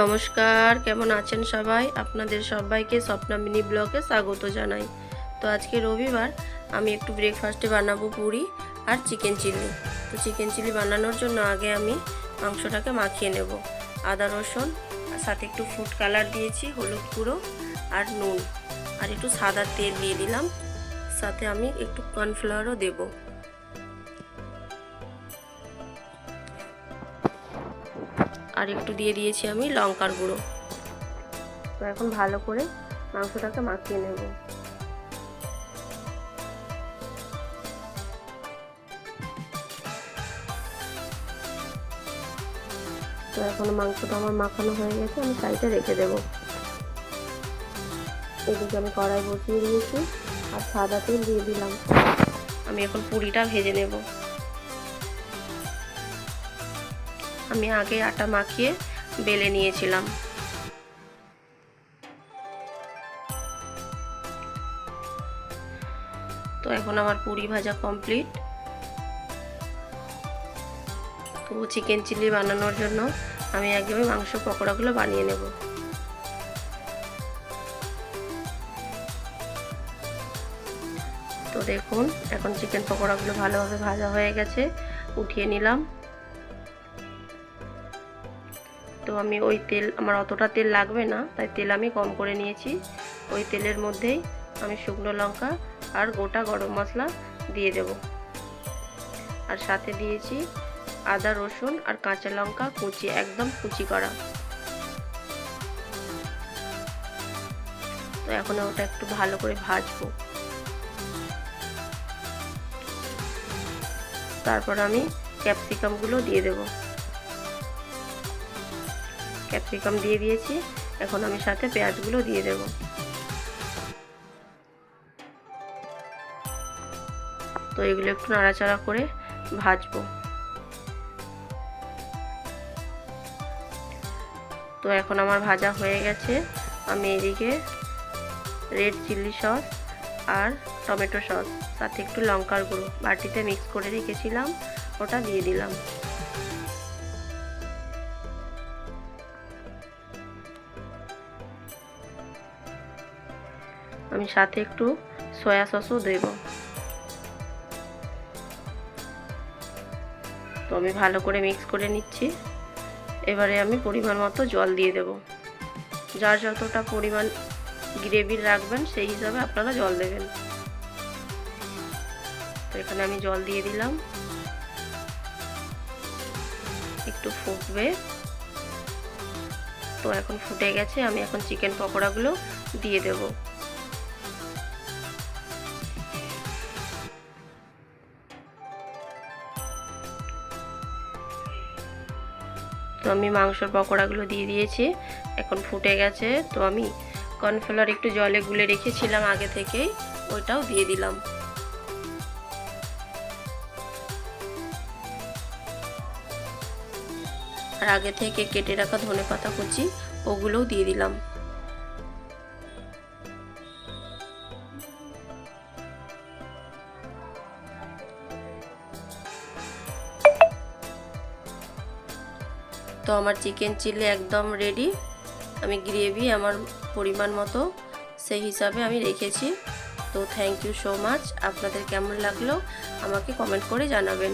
নমস্কার, কেমন আছেন সবাই? আপনাদের সবাইকে স্বপ্না মিনি ব্লগে স্বাগত জানাই। তো আজকে রবিবার, আমি একটু ব্রেকফাস্টে বানাবো পুরি আর চিকেন চিলি তো চিকেন চিলি বানানোর জন্য আগে আমি মাংসটাকে মাখিয়ে নেব। আদা, রসুন, আর সাথে একটু ফুড কালার দিয়েছি, হলুদ গুঁড়ো আর নুন। আর একটু সাদা তেল দিয়ে দিলাম। সাথে আমি একটু কর্নফ্লাওয়ারও দেবো। আর একটু দিয়ে দিয়েছি আমি লঙ্কার গুঁড়ো। তো এখন ভালো করে মাংসটাকে মাখিয়ে নেব। তো এখন মাংসটা আমার মাখানো হয়ে গেছে, আমি সাইডে রেখে দেব। এদিকে আমি কড়াই বসিয়ে দিয়েছি, আর সাদা তেল দিয়ে দিলাম। আমি এখন পুরিটা ভেজে নেব। আমি আগে আটা মাখিয়ে বেলে নিয়েছিলাম। তো এখন আমার পুরি ভাজা কমপ্লিট তো চিকেন চিলি বানানোর জন্য আমি একদমই মাংস পকোড়াগুলো বানিয়ে নেব। তো দেখুন, এখন চিকেন পকোড়াগুলো ভালোভাবে ভাজা হয়ে গেছে, উঠিয়ে নিলাম। তো আমি ওই তেল, আমার অতটা তেল লাগবে না, তাই তেল আমি কম করে নিয়েছি। ওই তেলের মধ্যেই আমি শুকনো লঙ্কা আর গোটা গরম মশলা দিয়ে দেব। আর সাথে দিয়েছি আদা, রসুন আর কাঁচা লঙ্কা কুচি, একদম কুচি করা। তো এখন ওটা একটু ভালো করে ভাজবো। তারপর আমি ক্যাপসিকামগুলো দিয়ে দেবো। ক্যাপসিকাম দিয়ে দিয়েছি। এখন আমি সাথে পেঁয়াজগুলো দিয়ে দেব। তো এগুলো একটু নাড়াচাড়া করে ভাজবো। তো এখন আমার ভাজা হয়ে গেছে। আমি এদিকে রেড চিলি সস আর টমেটো সস, সাথে একটু লঙ্কার গুঁড়ো। বাটিতে মিক্স করে রেখেছিলাম, ওটা দিয়ে দিলাম। আমি সাথে একটু সয়া সসও দেব। তো আমি ভালো করে মিক্স করে নিচ্ছি। এবারে আমি পরিমাণ মতো জল দিয়ে দেব। যার যতটা পরিমাণ গ্রেভির রাখবেন, সেই হিসাবে আপনারা জল দেবেন। তো এখানে আমি জল দিয়ে দিলাম। একটু ফুটবে। তো এখন ফুটে গেছে, আমি এখন চিকেন পকোড়াগুলো দিয়ে দেবো। তো আমি মাংসর পকোড়াগুলো দিয়ে দিয়েছি। এখন ফুটে গেছে। তো আমি কর্নফ্লাওয়ার একটু জলে গুলে রেখেছিলাম আগে থেকেই। ওইটাও দিয়ে দিলাম। আর আগে থেকে কেটে রাখা ধনে পাতা কুচি, ওগুলোও দিয়ে দিলাম। তো আমার চিকেন চিলি একদম রেডি আমি গ্রেভি আমার পরিমাণ মতো, সেই হিসাবে আমি রেখেছি। তো থ্যাংক ইউ সো মাচ আপনাদের কেমন লাগল আমাকে কমেন্ট করে জানাবেন।